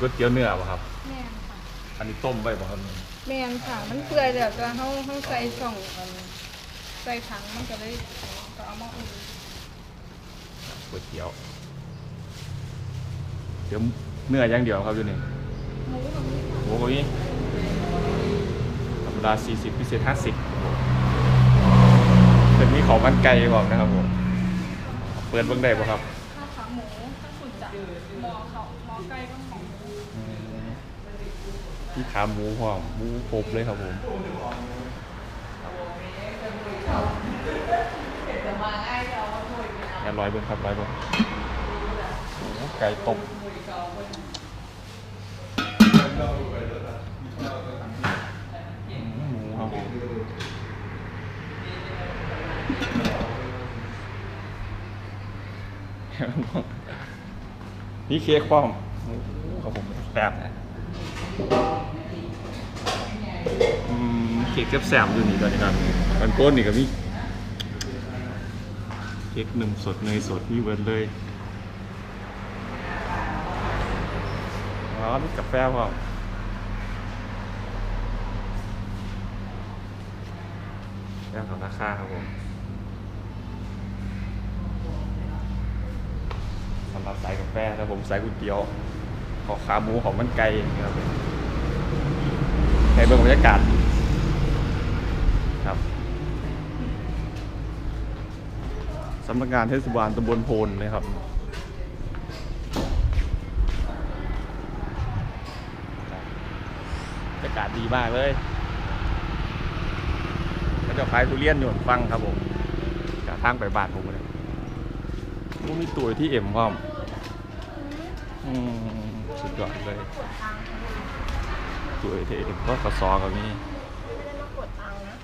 ก๋วยเตี๋ยวเนื้อป่ะครับ แม่นค่ะอันนี้ต้มไว้ป่ะครับแม่นค่ะ มันเปื่อยแล้วก็เฮาเฮาใส่ช่องอันใส่ถังมันก็เลยก็เอามาอุ่นก๋วยเตี๋ยวเดี๋ยวเนื้ออย่างเดียวครับอยู่นี่หมูกับนี้หมูก็มีธรรมดา40 พิเศษ 50เป็นมีของมันไก่บอกนะครับผม เปิดเบิ่งได้ป่ะครับ จักหมอเขาหมอไก่ก็ของหมูที่ขาหมูพร้อมหมูครบเลยครับผมแค่ร้อยเบิ้งครับร้อยเบิ้งโอ้โหไก่ต้มอืมหมูครับผม นี่เค้กพร้อมโอ้โหครับผมแซ่บนะอืมเค้กแซ่บๆอยู่นี่ก่อนนะครับมันก้นนี่ก็มีเค้กหนึ่งสดเนยสดมีเบิร์ดเลยอ๋อมีกาแฟพร้อมแก้วของราคาครับผมสำหรับสายกาแฟถ้าผมสายก๋วยเตี๋ยวขอขาหมูของมันไก่ครับในเบื้องบรรยากาศครับสำนักงานเทศบาลตำบลโพนนะครับบรรยากาศดีมากเลยก็จะขายทุเรียนอยู่ฟังครับผมจากทางไปบ้านผมเลยมูมีตัวที่เอ็มพร้อม อืมสุดยอดเลยกดตัวเอ็มก็ขอซอกับนี่มากดตังค์นะ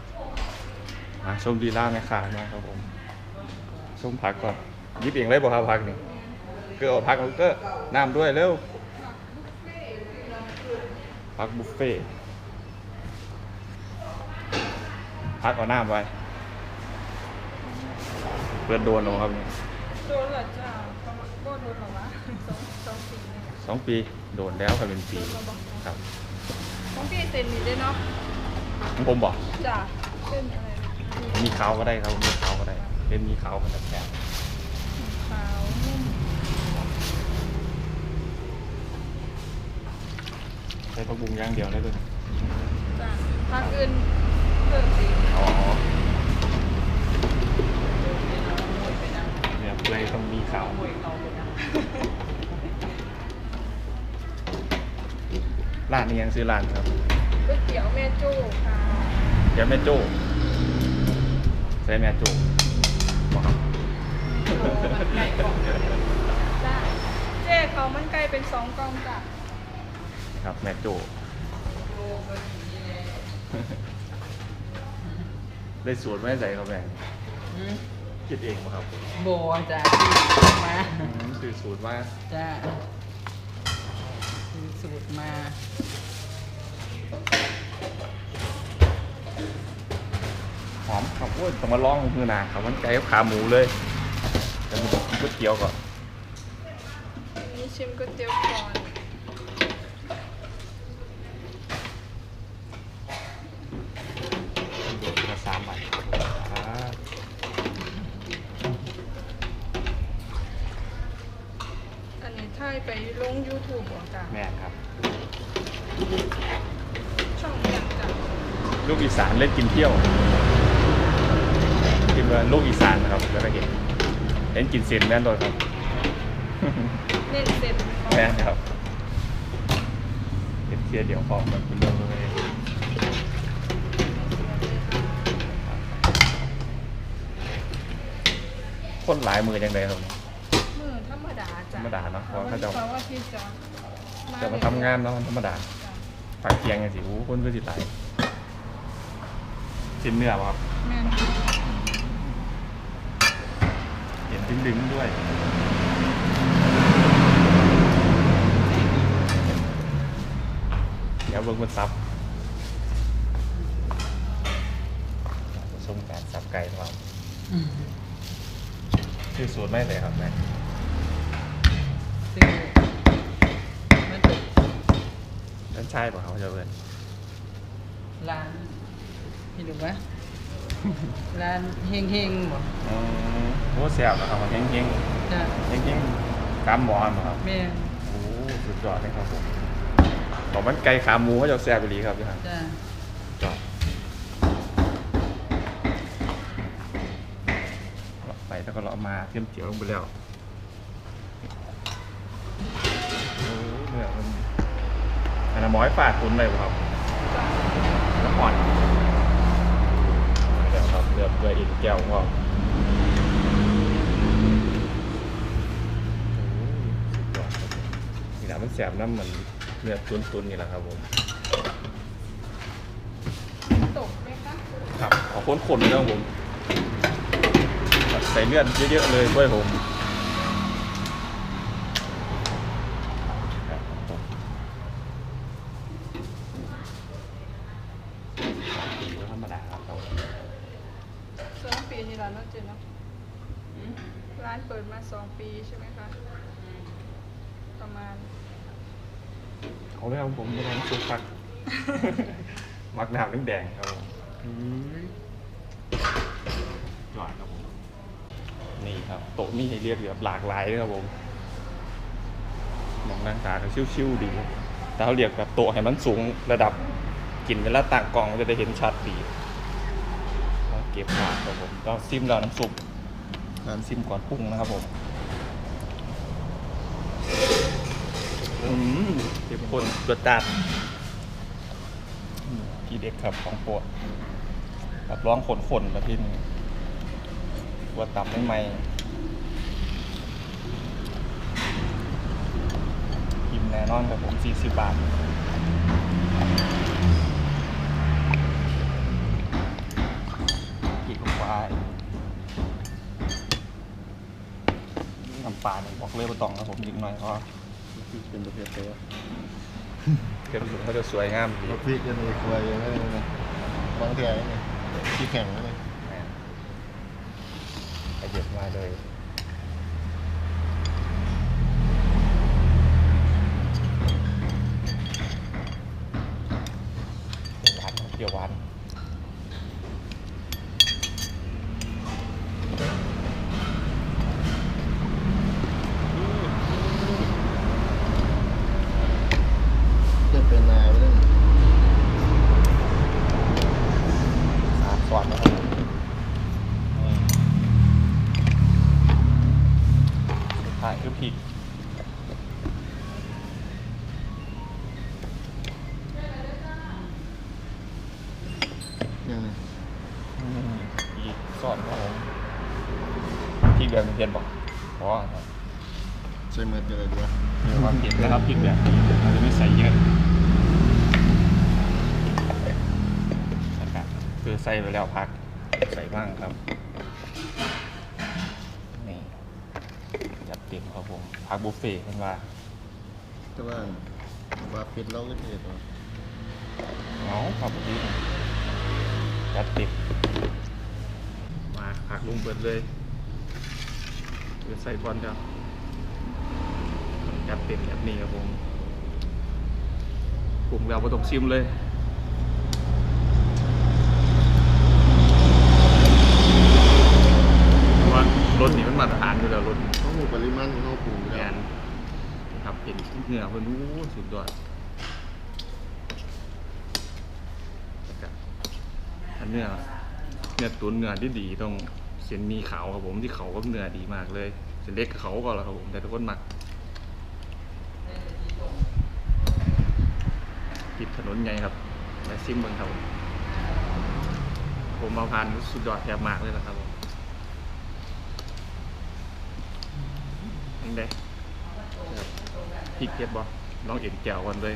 มาชมดีล่าแม่ค้ามาครับผมชมผักก่อนยิบเองเลยบอกครับผักนี่เกลือเอาผักก็น้ำด้วยเร็วผักบุฟเฟ่ต์ผักเอาน้ำไปเพื่อโดนเอาครับนี่โดนเหรอจ้า สี่เนี่ยสองปีโดนแล้วครับเป็นปีครับของพี่เซ็นนี่ด้วยเนาะของผมบอกจ้ะเส้นอะไรนะมีขาวก็ได้ครับมีขาวก็ได้เป็นมีขาวก็ได้แค่ขาวนุ่มใช้ผักบุ้งอย่างเดียวได้เลยจ้ะภาคอื่นเพิ่มสี อ๋อเนี่ยเลยต้องมีขาว ร้านนี้ยังซื้อร้านครับก๋วยเตี๋ยวแม่จู้ค่ะเดี๋ยวแม่โจ้ใช่แม่โจ้บอกครับจ้ะเจ๊เขามันไก่เป็นสองกล่องจ้ะครับแม่โจ้ได้สูตรไม่ใส่ครับแม่อืมคิดเองป่ะครับโบจ้ะที่มาอืมซื้อสูตรมาจ้ะคือ สูตรมา หอมครับโอ้ยต้องมาลองมือหนาครับมันไก่กับขาหมูเลยแต่ผมกินก๋วยเตี๋ยวก่อนนี่ชิมก๋วยเตี๋ยวก่อนโดดละสามบาทอ่าอันนี้ถ่ายไปลง YouTube บ่จ้ะ แม่ครับ ช่องเรียงจ้ะ ลูกอีสานเล่นกินเที่ยวกินว่าลูกอีสานนะครับแล้วก็เห็นเห็นกินเซนแม่นโดนครับเน้นเสร็จแม่นครับเห็นเทียเดี๋ยวพอมันเป็นเรื่องเลยคนหลายมือยังไงครับมือธรรมดาจ้ะธรรมดาเนอะเพราะว่าเขาจะเพราะว่าที่จะจะมาทำงานเนาะมันธรรมดาจ้ะฝากเคียงกันสิโอ้คนก็สิหลาย ชิ้นเนื้อบ่ครับแม่นเห็นดึงๆด้วย เดี๋ยวเบิ่งมันซับส้มการซับไก่ของเราอืมชื่อสูตรไม่เลยครับแม่ซื้อมันจะนชายป่ะเขาจะเอินร้าน พี่ดูวะร้านเฮงเฮงๆบ่อ๋อโอ้แซ่บนะครับเฮงเฮงจ้ะเฮงเฮงกามหมอนเหรอครับแม่โอ้สุดยอดเลยครับผมบอกมันไก่ขาหมูเขาจะแซ่บไปดีครับพี่ครับจ้ะจอดเราไปแล้วก็เราเอามาเทียมเจียวลงไปแล้วโอ้เนื้อมันอันนั้นหมอยฝาดตุนเลยบ่ครับน้ำหอนแล้วครับ เลือกเกลืออีกแก้วก็สุดยอดครับผมนี่นะมันแสบน้ำเหมือนเนื้อตุนๆนี่แหละครับผมตกไหมคะครับขอค้นคนเลยนะครับผมใส่เลือดเยอะๆเลยด้วยผมครับธรรมดาครับเรา สอง ปีนี่ร้านเนาะเจนเนาะอืมร้านเปิดมาสองปีใช่ไหมคะ ประมาณเขาเรียกผมเป็นน้ำซุปฟัก มักน้ำแดงๆครับผมหวานครับผม นี่ครับโต๊ะมีให้เรียกแบบหลากหลายเลยครับผมมองนั่งตาก็ชิวๆดีแต่เขาเรียกแบบโต๊ะให้มันสูงระดับกินเวลาต่างกล่องมันจะได้เห็นชัดดีแล้ว เก็บขาดครับผมก็ซิมแล้วน้ำซุปน้ำซิมก่อนปรุงนะครับผมอืมเก็บคนตัวจัดอืมพี่เด็กครับของโปรดรับร้องขนขนๆแบบที่นี่ตัวตับไม่ไหมกินแน่นอนครับผม40บาท ปลาเนี่ยบอกเลยว่าต้องครับผมนิดหน่อยเพราะเป็นประเภทตัวเก็บสุดเขาจะสวยงามดีรถพริกยังมีควยยังไม่เลยนะบางแถวนี่ที่แข่งนี่แม่ขยับมาเลยหวานเปรี้ยวหวาน พริกแบบเพียนบอกเพราะว่าใช้มือกันเลยดีวะมีความเผ็ดนะครับพริกแบบนี้เราจะไม่ใส่เยอะนะครับคือใส่ไปแล้วพัก ใส่บ้างครับ นี่จัดเต็มครับผมพักบุฟเฟ่ต์กันว่าแต่ว่าว่าปิดเราก็เทศวะเงาครับพี่จัดเต็มมาพักลุงเปิดเลย เปิดใส่บอลครับจัดเต็มแบบนี้ครับผมปรุงแล้วไม่ต้องชิมเลยเพราะว่ารถนี่มันมาตรฐานอยู่แล้วรถเขาหมูปริมาณที่เขาปรุงแล้งาวนครับเห็นเหงื่อเพิ่นรู้สุดยอดแล้วก็อันเนื้อเนื้อตุ๋นเนื้อที่ดีต้อง เส้นหมีขาวครับผมที่เขาก็เนื้อดีมากเลย เส้นเล็กกับเขาก็แล้วครับผมแต่ทุกคนมักติดถนนไงครับไปซิมเบิ่งครับผมผมมาผ่านสุดยอดแทบมากเลยนะครับผมยังไงพริกเผ็ดบ่ลองเอ็นแก้วกันเลย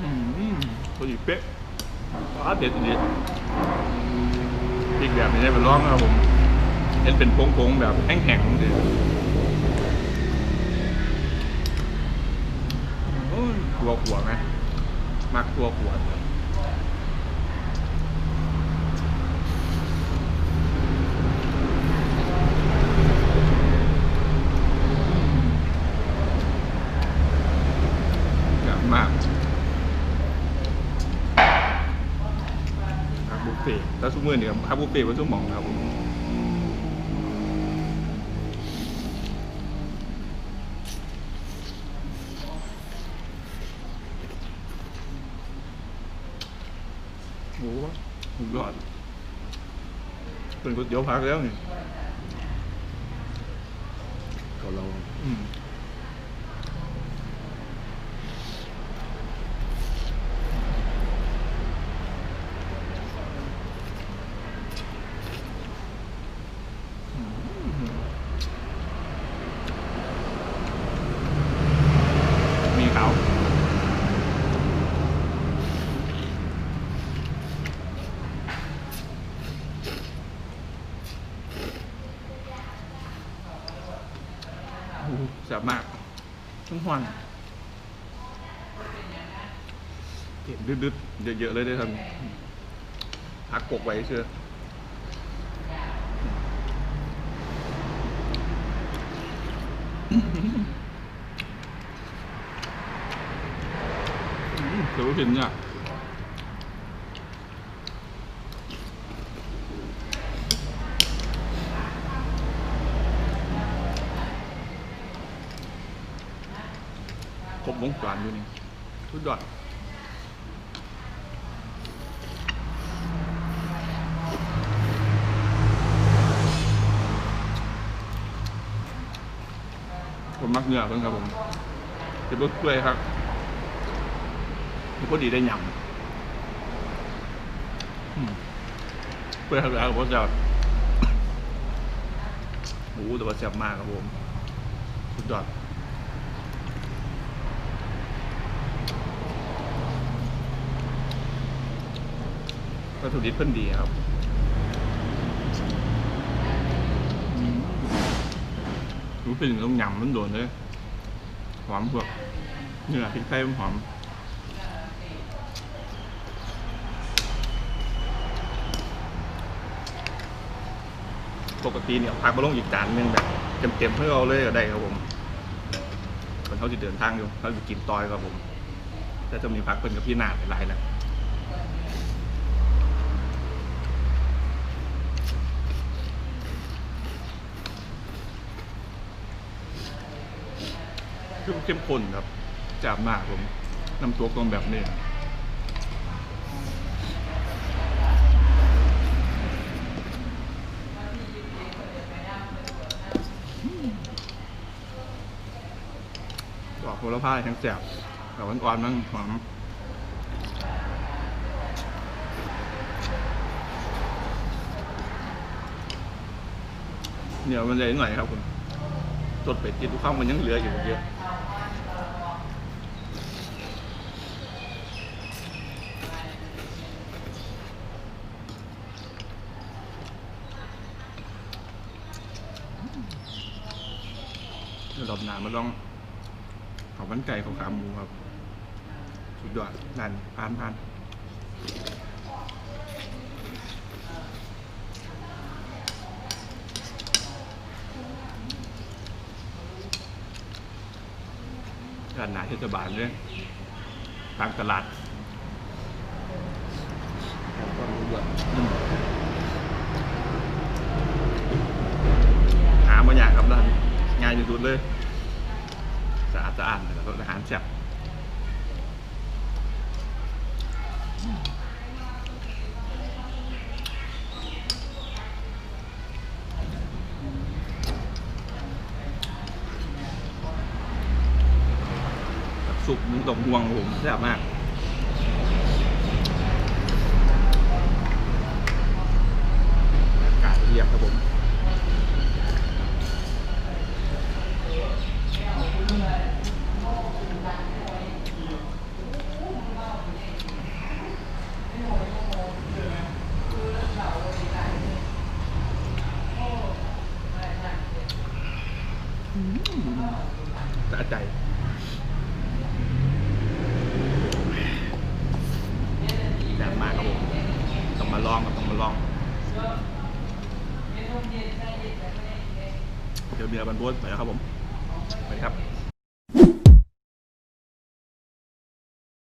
อืมพอดีเป๊ะ ว้าเด็ดดีพริกแบบนี้ได้เป็นร่องนะครับผมเห็นเป็นโค้งๆแบบแห้งๆดิโอ้ยตัวขวไหมมักตัวขวเลย มือเนี่ยครับครับบุฟเฟ่ต์วัตถุหมองครับผมโอ้โหสุดยอดเป็นก๋วยเตี๋ยวพักแล้วนี่เขาเราอืมมีเขาโอ้โหแซ่ บมากทั้งหวันเห็นดึดๆเยอะๆเลยได้อครับพักกกไว้เชื่อเดี๋ยวเห็นเนี่ย วงจรอยู่นี่สุดยอดผมมักเนื้อเพิ่นครับผมจะรสเปื่อยครับมันก็ดีได้หยำเปื่อยครับแล้วผมจะโอ้แต่ว่าแซ่บมากครับผมสุดยอด วัตถุดิบเพิ่นดีครับรู้เป็นต้องยำมันโดนเลยหอมพวกเนื้อพริกไทยมันหอมปกติเนี่ยพักมาลงอีกจานนึงแบบเต็มๆเพื่อเอาเลยก็ได้ครับผมคนเขาจะเดินทางอยู่เขาจะกินตอยครับผมแต่จะมีพักเป็นกับพี่นาหลายๆแล้ว เข้มเข้มข้นครับจับมากผมน้ำตัวกลมแบบนี้ดอกโหระพาแข็งแสบแต่วันอ่อนมันหอมเหนียวมันใหญ่หน่อยครับคุณจดเป็ดจิตทุกข้างมันยังเหลืออยู่เยอะเดี๋ยวรอบหนามาลองของมันไก่ของขาหมูครับ สุดยอดนั่นพานพานร้านหนาเทศบาลเลยตามตลาดก็รู้ว่าอืมหาบางอย่างครับร้านง่ายที่สุดเลย จะอ่านแล้วก็อาหารแซ่บสุกมุ้งตกห่วงผมแซ่บมาก